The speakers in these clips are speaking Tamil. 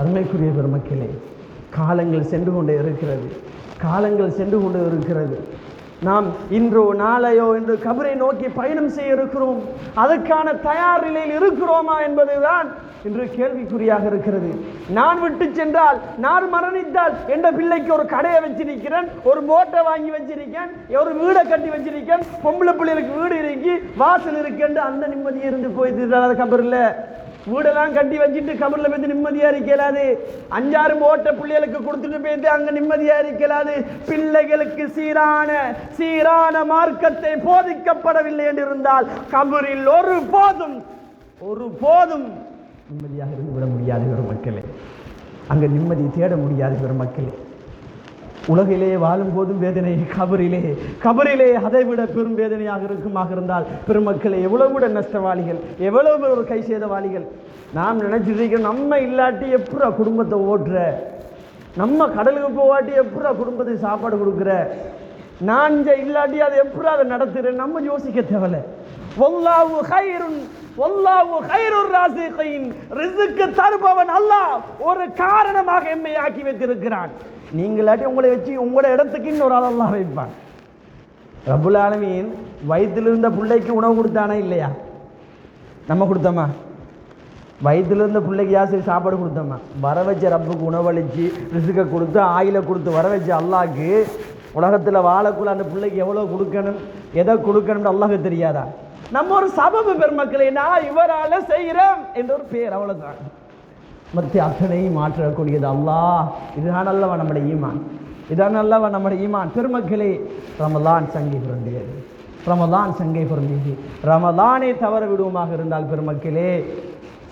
அருமைக்குரிய பெருமக்களே காலங்கள் சென்று கொண்டே இருக்கிறது. காலங்கள் சென்று கொண்டே இருக்கிறது. நாம் இன்றோ நாளையோ என்று கபரை நோக்கி பயணம் செய்ய இருக்கிறோம். அதற்கான தயார் நிலையில் இருக்கிறோமா என்பதுதான் இன்று கேள்விக்குறியாக இருக்கிறது. நான் விட்டு சென்றால் நான் மரணித்தால் என்ற பிள்ளைக்கு ஒரு கடையை வச்சிருக்கிறேன் ஒரு மோட்டை வாங்கி வச்சிருக்கேன் ஒரு வீடை கட்டி வச்சிருக்கேன் பொம்பளை பிள்ளைகளுக்கு வீடு இருக்கு வாசல் இருக்குன்னு அந்த நிம்மதி இருந்து போயிட்டு கபரில். வீடெல்லாம் கட்டி வச்சுட்டு கபரில் போய் நிம்மதியாக இருக்கலாது. அஞ்சாறு ஓட்ட பிள்ளைகளுக்கு கொடுத்துட்டு போயிட்டு அங்கே நிம்மதியாக இருக்கலாது. பிள்ளைகளுக்கு சீரான சீரான மார்க்கத்தை போதிக்கப்படவில்லை என்று இருந்தால் கபரில் ஒரு போதும் ஒரு போதும் நிம்மதியாக இருந்து விட முடியாது பெரும் மக்களே. அங்கே நிம்மதி தேட முடியாது பெரும் மக்களே. உலகிலே வாழும் போதும் வேதனை கபரிலே. கபரிலே அதை விட பெரும் வேதனையாக இருக்குமாக இருந்தால் பெருமக்களே எவ்வளவு விட நஷ்டவாளிகள் எவ்வளவு ஒரு கை சேதவாளிகள். நாம் நினைச்சிட்டு இருக்கிறோம் நம்ம இல்லாட்டி எப்படா குடும்பத்தை ஓட்டுற? நம்ம கடலுக்கு போவாட்டி எப்படா குடும்பத்துக்கு சாப்பாடு கொடுக்குற? நான் இல்லாட்டி அதை எப்படா அதை நடத்துகிறேன் நம்ம யோசிக்க தேவையில்ல. ஒல்லாவு ஹைருன் ஒல்லாவு ஹைருர் ராசிகையின் ரிசுக்கு தருபவன் அல்லாஹ் ஒரு காரணமாக எம்மை ஆக்கி வைத்திருக்கிறான். நீங்களாட்டி உங்களை வச்சு உங்களோட இடத்துக்கு இன்னொரு ஆள் அல்லாஹ் வைப்பான். ரபுல் ஆலமீன் வயிற்றில் இருந்த பிள்ளைக்கு உணவு கொடுத்தானா இல்லையா? நம்ம கொடுத்தோமா? வயிற்றில் இருந்த பிள்ளைக்கு யாசிரி சாப்பாடு கொடுத்தோமா? வர வச்ச ரப்புக்கு உணவளித்து ரிசுக்கை கொடுத்து ஆயில கொடுத்து வர வச்ச அல்லாஹ்க்கு உலகத்தில் வாழக்குள்ள அந்த பிள்ளைக்கு எவ்வளோ கொடுக்கணும் எதை கொடுக்கணும்னு அல்லாஹுக்கு தெரியாதா? நம்ம ஒரு சபபு பெருமக்களை நான் இவரால் செய்கிறோம் என்ற ஒரு பேர் அவ்வளோதான் மற்ற அத்தனையும் மாற்றக்கூடியது அல்லாஹ். இதுதான் அல்லவா நம்முடைய ஈமான். இதான் அல்லவா நம்முடைய ஈமான். பெருமக்களே ரமலான் சங்கை புரண்டியது ரமலான் சங்கை புரண்டியது ரமலானை தவற விடுவோமாக இருந்தால் பெருமக்களே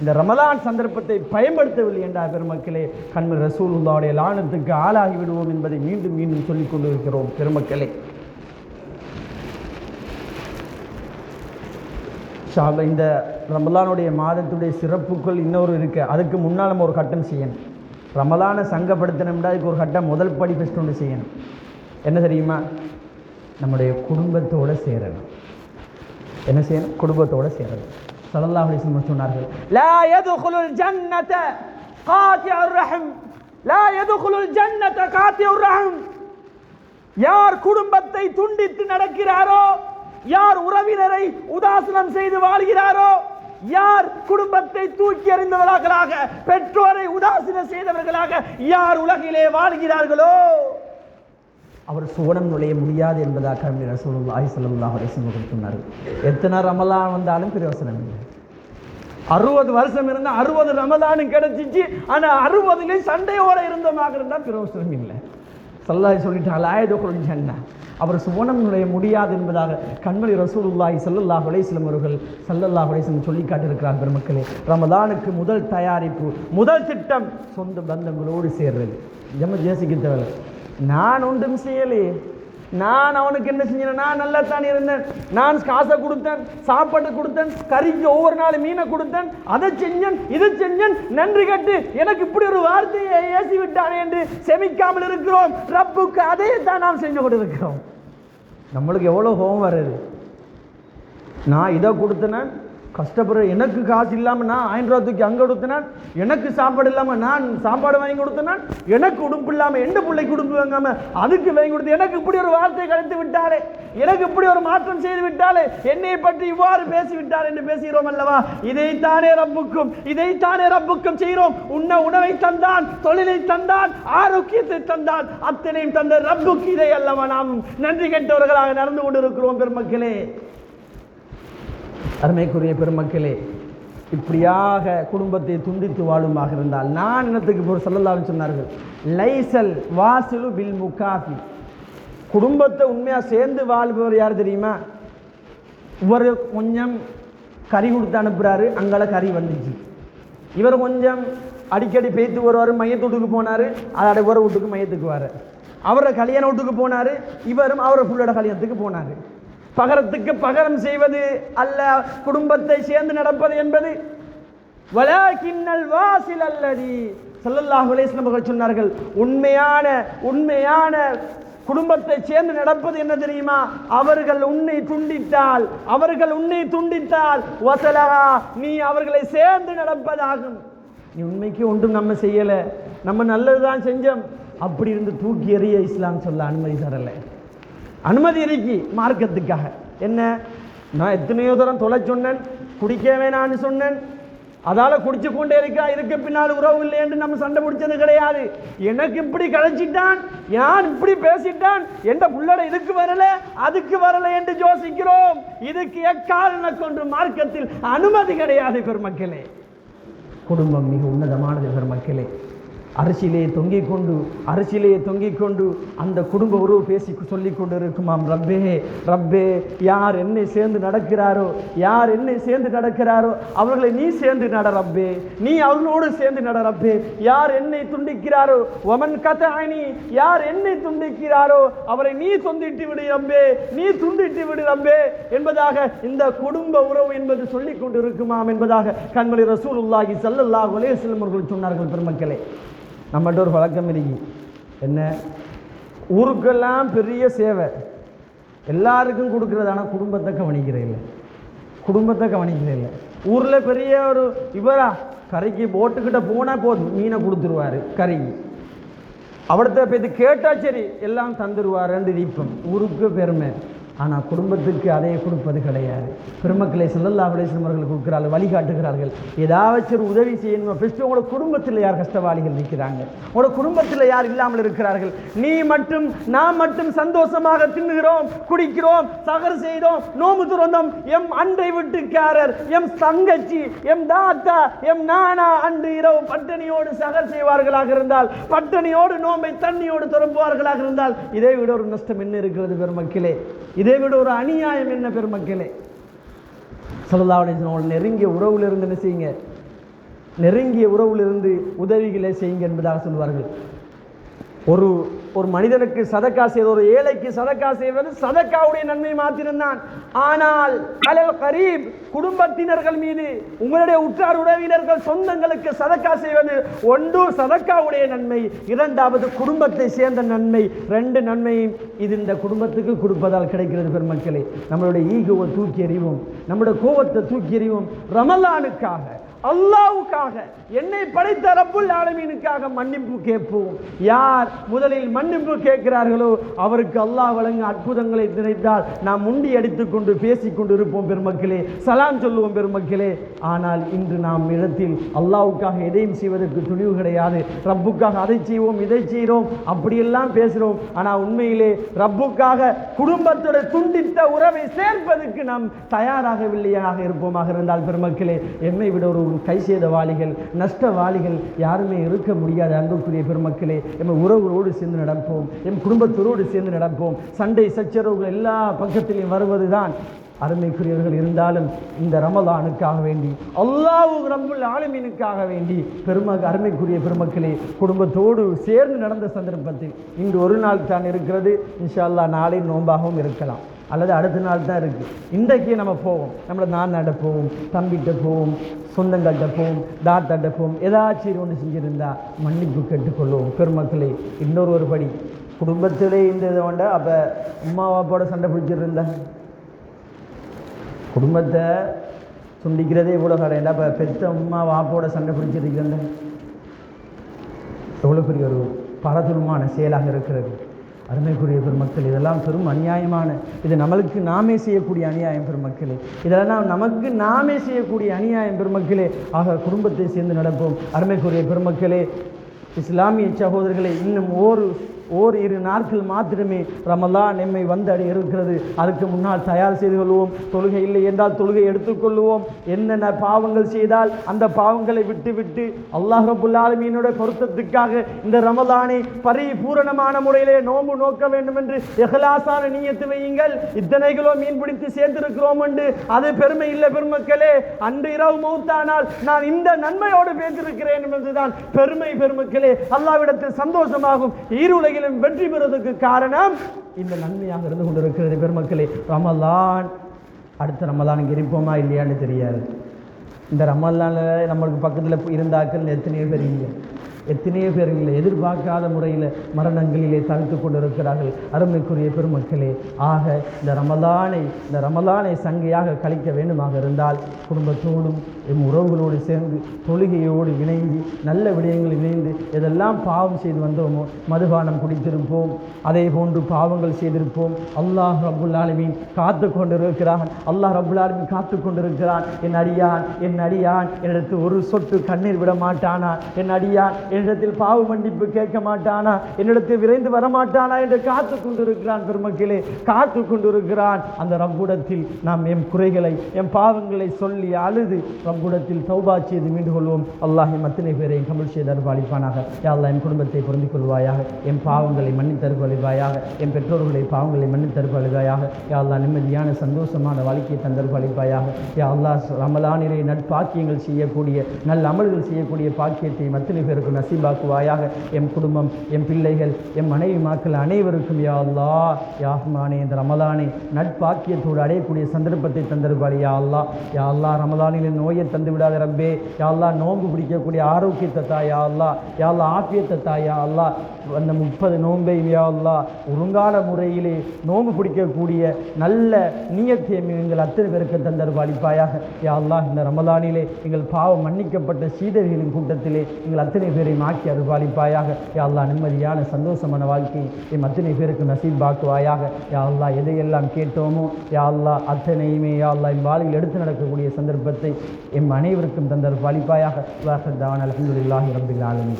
இந்த ரமலான் சந்தர்ப்பத்தை பயன்படுத்தவில்லை என்றால் பெருமக்களே கண்மர் ரசூலுல்லாவுடைய லானத்துக்கு ஆளாகி விடுவோம் என்பதை மீண்டும் மீண்டும் சொல்லிக் கொண்டிருக்கிறோம் பெருமக்களே. ஷாப இந்த ரமலானுடைய மாதத்துடைய சிறப்புகள் இன்னொரு இருக்கு. அதுக்கு முன்னால் நம்ம ஒரு கட்டம் செய்யணும். ரமலானை சங்கப்படுத்தணும்னா அதுக்கு ஒரு கட்டம் முதல் படி ஃபஸ்ட் ஒன்று செய்யணும். என்ன தெரியுமா? நம்முடைய குடும்பத்தோடு சேரணும். என்ன செய்யணும்? குடும்பத்தோடு சேரணும். சலல்லா அலைஹி சொன்னார்கள் லா யதுகுலுல் ஜன்னத காத்தியுர் ரஹம். லா யதுகுலுல் ஜன்னத காத்தியுர் ரஹம். யார் குடும்பத்தை துண்டித்து நடக்கிறாரோ யார் உறவினரை உதாசனம் செய்து வாழ்கிறாரோ யார் குடும்பத்தை தூக்கி எறிந்தவர்களாக பெற்றோரை உதாசீனம் செய்தவர்களாக யார் உலகிலே வாழ்கிறார்களோ? அவர் சுவனம் நுழைய முடியாது என்பதாக ரசூலுல்லாஹி ஸல்லல்லாஹு அலைஹி வஸல்லம் சொன்னார்கள். எத்தனை ரமலான் வந்தாலும் பிரயோசனம் இல்லை. அறுபது வருஷம் இருந்தால் அறுபது ரமலானும் கிடைச்சிச்சு. ஆனால் அறுபதுலேயும் சண்டையோட இருந்தமாக இருந்தால் பிரயோசனம் இல்லை. சல்லாஹி சொல்லிட்டாங்க ஆயதோக்குள் ஜன்னா அவர் சுவனம் நுழைய முடியாது என்பதாக கண்மணி ரசூலுல்லாய் சல்லல்லாஹ் அலைஹி அவர்கள் ஸல்லல்லாஹு அலைஹி சொல்லி காட்டியிருக்கிறார் பெருமக்களே. ரமதானுக்கு முதல் தயாரிப்பு முதல் திட்டம் சொந்த பந்தங்களோடு சேர்றது. ஜம்ம ஜேசிக்கு தேவை. நான் ஒன்றும் செய்யலையே. நான் அவனுக்கு என்ன செஞ்சேன் நான் நல்லா தான் இருந்தேன். நான் காசை கொடுத்தேன் சாப்பாடு கொடுத்தேன் கறிக்கு ஒவ்வொரு நாள் மீனை கொடுத்தேன் அதை செஞ்சேன் இதை செஞ்சேன். நன்றி கட்டு எனக்கு இப்படி ஒரு வார்த்தையை ஏசி விட்டானே என்று செமிக்காமல் இருக்கிறோம். ரப்புக்கு அதே தான் நாம் செஞ்சு கொண்டிருக்கிறோம். நம்மளுக்கு எவ்வளோ கோபம் வருது நான் இதை கொடுத்தேன்? கஷ்டப்படுற எனக்கு காசு இல்லாமல் நான் ஆயிரம் ரூபா தூக்கி அங்கே கொடுத்தேன் எனக்கு சாப்பாடு இல்லாமல் நான் சாப்பாடு வாங்கி கொடுத்தேன் எனக்கு உடுப்பு இல்லாமல் எந்த பிள்ளைக்கு உடுப்பு வாங்காமல் அதுக்கு வாங்கி கொடுத்து எனக்கு இப்படி ஒரு வார்த்தை கழித்து விட்டாலே எனக்கு இப்படி ஒரு மாற்றம் செய்து விட்டாலே என்னை பற்றி இவ்வாறு பேசி விட்டார் என்று பேசுகிறோம் அல்லவா? இதைத்தானே ரப்புக்கும் இதைத்தானே ரப்புக்கும் செய்கிறோம். உன்ன உணவை தந்தான் தொழிலை தந்தான் ஆரோக்கியத்தை தந்தான். அத்தனையும் தந்த ரப்புக்கு இதை அல்லவா நாம் நன்றி கெட்டவர்களாக நடந்து கொண்டிருக்கிறோம் பெருமக்களே. அருமைக்குரிய பெருமக்களே இப்படியாக குடும்பத்தை துண்டித்து வாழுமாக இருந்தால் நான் என்னத்துக்கு ஒரு சொல்லலாம்னு சொன்னார்கள்? லைசல் வாசிலு பில் முகாஃபி. குடும்பத்தை உண்மையாக சேர்ந்து வாழ்பவர் யார் தெரியுமா? இவர் கொஞ்சம் கறி கொடுத்து அனுப்புகிறாரு அங்கால கறி வந்துச்சு. இவர் கொஞ்சம் அடிக்கடி பேத்து வருவார் மையத்தொட்டுக்கு போனார் அதோட இவர வீட்டுக்கு மையத்துக்கு வர அவரை கல்யாண வீட்டுக்கு போனார் இவரும் அவரை புள்ளோட கல்யாணத்துக்கு போனார். பகரத்துக்கு பகரம் செய்வது அல்ல குடும்பத்தை சேர்ந்து நடப்பது என்பது. வலாக்கின்னல் வாசில் அல்லதி. ஸல்லல்லாஹு அலைஹி அவர்கள் சொன்னார்கள் உண்மையான உண்மையான குடும்பத்தை சேர்ந்து நடப்பது என்ன தெரியுமா? அவர்கள் உன்னை துண்டித்தால் அவர்கள் உன்னை துண்டித்தால் வசலகா நீ அவர்களை சேர்ந்து நடப்பதாகும். நீ உண்மைக்கு ஒன்றும் நம்ம செய்யலை. நம்ம நல்லது தான் செஞ்சோம். அப்படி இருந்து தூக்கி எறிய இஸ்லாம் சொல்ல அனுமதி தரலை. அனுமதி இருக்கு மார்க்கத்துக்காக. என்ன? நான் எத்தனையோ தூரம் தொலை சொன்னேன் குடிக்க வேணான்னு சொன்னேன். அதால் குடிச்சு கொண்டே இருக்கா? இதுக்கு பின்னால் உறவு இல்லை என்று நம்ம சண்டை பிடிச்சது கிடையாது. எனக்கு இப்படி கழிச்சிட்டான் யான் இப்படி பேசிட்டான் எந்த புள்ளட இதுக்கு வரல அதுக்கு வரல என்று யோசிக்கிறோம். இதுக்கு எக்காரண கொன்று மார்க்கத்தில் அனுமதி கிடையாது பெருமக்களே. குடும்பம் மிக உன்னதமானது பெருமக்களே. அரசிலே தொங்கிக் கொண்டு அரசிலே தொங்கிக் கொண்டு அந்த குடும்ப உறவு பேசி சொல்லி கொண்டு இருக்குமாம் ரப்பே ரப்பே யார் என்னை சேர்ந்து நடக்கிறாரோ யார் என்னை சேர்ந்து நடக்கிறாரோ அவர்களை நீ சேர்ந்து நட ரப்பே. நீ அவர்களோடு சேர்ந்து நட ரப்பே. யார் என்னை துண்டிக்கிறாரோ ஒமன் கதானி யார் என்னை துண்டிக்கிறாரோ அவரை நீ தொந்திட்டு விடு ரப்பே. நீ துண்டிட்டு விடு ரப்பே. என்பதாக இந்த குடும்ப உறவு என்பது சொல்லிக் கொண்டு இருக்குமாம் என்பதாக கண்மலை ரசூலுல்லாஹி உள்ளாகி அலைஹி வஸல்லம் அவர்கள் சொன்னார்கள் பெருமக்களே. நம்மகிட்ட ஒரு பழக்கம் இருக்கு. என்ன? ஊருக்கெல்லாம் பெரிய சேவை. எல்லாருக்கும் கொடுக்குறது ஆனால் குடும்பத்தை கவனிக்கிற இல்லை. குடும்பத்தை கவனிக்கிற இல்லை. ஊரில் பெரிய ஒரு இவரா கரைக்கு போட்டுக்கிட்ட போனால் போதும் மீனை கொடுத்துருவாரு கரைக்கு அவர்கிட்ட போய் இது சரி எல்லாம் தந்துடுவாருன்னு தீபம் ஊருக்கு பெருமை. ஆனால் குடும்பத்துக்கு அதை கொடுப்பது கிடையாது. பெருமக்களை செல்லல்லா அவர்கள் கொடுக்கிறார்கள் வழிகாட்டுகிறார்கள். ஏதாவது ஒரு உதவி செய்யணும்? ஃபஸ்ட்டு உங்களோட குடும்பத்தில் யார் கஷ்டவாளிகள் நிற்கிறாங்க உங்களோட குடும்பத்தில் யார் இல்லாமல் இருக்கிறார்கள்? நீ மட்டும் நான் மட்டும் சந்தோஷமாக தின்னுகிறோம் குடிக்கிறோம் சகர் செய்தோம் நோம்பு துறந்தோம். எம் அன்றை வீட்டுக்காரர் எம் தங்கச்சி எம் தாத்தா எம் நானா அன்று இரவு பட்டணியோடு சகர் செய்வார்களாக இருந்தால் பட்டணியோடு நோம்பை தண்ணியோடு துறம்புவார்களாக இருந்தால் இதை விட ஒரு நஷ்டம் என்ன இருக்கிறது பெருமக்களே? இது விட ஒரு அநியாயம் என்ன பெருமக்களே சொல்லலாவுடைய நெருங்கிய உறவில் இருந்து என்ன செய்யுங்க? நெருங்கிய உறவில் இருந்து உதவிகளை செய்யுங்க என்பதாக சொல்வார்கள். ஒரு ஒரு மனிதனுக்கு சதக்கா செய்வது ஒரு ஏழைக்கு சதக்கா செய்வது சதக்காவுடைய நன்மை மாத்திருந்தான் ஆனால் அலல் கரீப் குடும்பத்தினர்கள் மீது உங்களுடைய உற்றார் உறவினர்கள் சொந்தங்களுக்கு சதக்கா செய்வது ஒன்று சதக்காவுடைய நன்மை இரண்டாவது குடும்பத்தை சேர்ந்த நன்மை ரெண்டு நன்மையும் இது இந்த குடும்பத்துக்கு கொடுப்பதால் கிடைக்கிறது பெருமக்களே. நம்மளுடைய ஈகோவை தூக்கி எறிவோம் நம்முடைய கோபத்தை தூக்கி எறிவோம் ரமலானுக்காக அல்லாவுக்காக என்னை படைத்த ரப்புல் ஆலமீனுக்காக மன்னிப்பு கேட்போம். யார் முதலில் மன்னிப்பு கேட்கிறார்களோ அவருக்கு அல்லாஹ் வழங்க அற்புதங்களை நினைத்தால் நாம் முண்டி அடித்துக்கொண்டு பேசிக்கொண்டு இருப்போம் பெருமக்களே. சலாம் சொல்லுவோம் பெருமக்களே. ஆனால் இன்று நாம் இடத்தில் அல்லாவுக்காக எதையும் செய்வதற்கு துணிவு கிடையாது. ரப்புக்காக அதை செய்வோம் இதை செய்கிறோம் அப்படியெல்லாம் பேசுகிறோம். ஆனால் உண்மையிலே ரப்புக்காக குடும்பத்தோட துண்டித்த உறவை சேர்ப்பதற்கு நாம் தயாராகவில்லையாக இருப்போமாக இருந்தால் பெருமக்களே எம்மை விட ஒரு கை செய்த வாளிகள் நஷ்டவாளிகள் யாருமே இருக்க முடியாத அன்புக்குரிய பெருமக்களே எம் உறவுகளோடு சேர்ந்து நடப்போம் எம் குடும்பத்தோடு சேர்ந்து நடப்போம். சண்டை சச்சரவுகள் எல்லா பக்கத்திலையும் வருவதுதான் அருமைக்குரியவர்கள் இருந்தாலும் இந்த ரமலானுக்காக வேண்டி அல்லாஹூ ரம்புல் ஆலமீனுக்காக வேண்டி பெரும அருமைக்குரிய பெருமக்களே குடும்பத்தோடு சேர்ந்து நடந்த சந்தர்ப்பத்தில் இன்று ஒரு நாள் தான் இருக்கிறது. இன்ஷா அல்லாஹ் நாளை நோன்பாகவும் இருக்கலாம். அல்லது அடுத்த நாள் தான் இருக்குது இன்றைக்கு நம்ம போவோம். நம்மளை நான் போவோம். தம்பிகிட்ட போவோம். சொந்தங்கள்கிட்ட போவோம். தாத்தாட்ட போவோம். ஏதாச்சும் ஒன்று செஞ்சுருந்தா மன்னிப்பு கேட்டுக்கொள்வோம். பெருமக்களே இன்னொரு ஒரு படி. குடும்பத்திலே இந்த இதை வேண்ட அப்போ அம்மா அப்பாவோட சண்டை பிடிச்சிருந்தா? குடும்பத்தை துண்டிக்கிறதே இவ்வளோ கடையில அப்போ பெத்த அம்மா வாப்போட சண்டை பிடிச்சிருக்கிறேன் எவ்வளோ பெரிய ஒரு பரதுரமான செயலாக இருக்கிறது. அருமைக்குரிய பெருமக்கள் இதெல்லாம் பெரும் அநியாயமான இது நம்மளுக்கு நாமே செய்யக்கூடிய அநியாயம் பெருமக்களே. இதெல்லாம் நமக்கு நாமே செய்யக்கூடிய அநியாயம் பெருமக்களே. ஆக குடும்பத்தை சேர்ந்து நடப்போம். அருமைக்குரிய பெருமக்களே இஸ்லாமிய சகோதரர்களை இன்னும் ஓர் ஓர் இரு நாட்கள் மாத்திரமே ரமலான் எம்மை வந்து இருக்கிறது. அதுக்கு முன்னால் தயார் செய்து கொள்வோம். தொழுகை இல்லை என்றால் தொழுகை எடுத்துக்கொள்வோம் என்னென்ன பாவங்கள் செய்தால் அந்த பாவங்களை விட்டு விட்டு அல்லாஹ் ரபுல் ஆலமீனுடைய பொருத்தத்துக்காக இந்த ரமலானை பரிபூரணமான முறையிலே நோம்பு நோக்க வேண்டும் என்று எஹலாசான நீயத்து வையுங்கள். இத்தனை கிலோ மீன் பிடித்து சேர்ந்திருக்கிறோம் என்று அது பெருமை இல்லை பெருமக்களே. அன்று இரவு மௌத்தானால் நான் இந்த நன்மையோடு பேசியிருக்கிறேன் என்பதுதான் பெருமை பெருமக்களே. அல்லாவிடத்தில் சந்தோஷமாகும். ஈருலகிலும் வெற்றி பெறுவதற்கு காரணம் இந்த நன்மையாக இருந்து கொண்டிருக்கிறது பெருமக்களே. ரமலான் அடுத்த ரமலான் இருப்போமா இல்லையான்னு தெரியாது. இந்த ரமலானில் நம்மளுக்கு பக்கத்தில் இருந்தாக்கள் எத்தனையோ பேர் இல்லை எத்தனையோ பேர் இல்லை எதிர்பார்க்காத முறையில் மரணங்களிலே தவித்து கொண்டிருக்கிறார்கள். அருமைக்குரிய பெருமக்களே ஆக இந்த ரமலானை இந்த ரமலானை சங்கையாக கழிக்க வேண்டுமாக இருந்தால் குடும்பத்தோடும் எம் உறவுகளோடு சேர்ந்து தொழுகையோடு இணைந்து நல்ல விடயங்கள் இணைந்து எதெல்லாம் பாவம் செய்து வந்தோமோ மதுபானம் குடித்திருப்போம். அதே போன்று பாவங்கள் செய்திருப்போம். அல்லாஹ் ரப்புல் ஆலமீன் காத்து கொண்டிருக்கிறான். அல்லாஹ் ரப்புல் ஆலமீன் காத்து கொண்டிருக்கிறான். என் அடியான் என் அடியான் என்னிடத்து ஒரு சொட்டு கண்ணீர் விட மாட்டானா? என் அடியான் என்னிடத்தில் பாவ மன்னிப்பு கேட்க மாட்டானா? என்னிடத்தில் விரைந்து வரமாட்டானா என்று காத்து கொண்டிருக்கிறான் பெருமக்களே. காத்து கொண்டிருக்கிறான். அந்த ரப்புடத்தில் நாம் எம் குறைகளை எம் பாவங்களை சொல்லி அழுது கூடத்தில் சௌபாச்சியை செய்து மீண்டு கொள்வோம் அல்லாஹின் எம் அத்தனை பேரையும் கமல் செய்து அருள்பாலிப்பானாக யா என் குடும்பத்தை பொருந்திக் கொள்வாயாக. என் பாவங்களை மன்னித்து அருள்பாலிவாயாக என் பெற்றோர்களை பாவங்களை மன்னித்து அருள்பாலிவாயாக யா நிம்மதியான சந்தோஷமான வாழ்க்கையை தந்தருள்பாலிப்பாயாக யா அல்லாஹ் ரமலானிலே நட்பாக்கியங்கள் செய்யக்கூடிய நல்ல அமல்கள் செய்யக்கூடிய பாக்கியத்தை அத்தனை பேருக்கு நசீபாக்குவாயாக என் குடும்பம் என் பிள்ளைகள் என் மனைவி மாக்கள் அனைவருக்கும் யா அல்லாஹ் யாஹ்மானே இந்த ரமலானை நட்பாக்கியத்தோடு அடையக்கூடிய சந்தர்ப்பத்தை தந்தருபாளி யா அல்லாஹ் யா அல்லாஹ் ரமலானிலே நோயை தந்து விடாத ரம்பே யா நோன்பு பிடிக்கக்கூடிய ஆரோக்கியத்தை தாயா அல்லா அல்லாஹ். ஆப்பியத்தை தாயா ஆக்கியத்தை அந்த முப்பது நோன்பை யாழ்லா ஒழுங்கான முறையிலே நோன்பு பிடிக்கக்கூடிய நல்ல நீயத்தையும் எங்கள் அத்தனை பேருக்கு தந்தருபா அளிப்பாயாக. யா இந்த ரமலானிலே எங்கள் பாவம் மன்னிக்கப்பட்ட சீதர்களின் கூட்டத்திலே எங்கள் அத்தனை பேரையும் ஆக்கி அருபாளிப்பாயாக யாழ்லா நிம்மதியான சந்தோஷமான வாழ்க்கை என் அத்தனை பேருக்கு நசீபாக்குவாயாக பாக்குவாயாக அல்லாஹ் எதையெல்லாம் கேட்டோமோ யாழ்லா அத்தனையுமே யாழ்லா அல்லாஹ் என் வாழ்வில் எடுத்து நடக்கக்கூடிய சந்தர்ப்பத்தை எம் அனைவருக்கும் தந்தருள்பாலிப்பாயாக வாசல் தான் அலமதுல்லாஹி ரபில் ஆலமி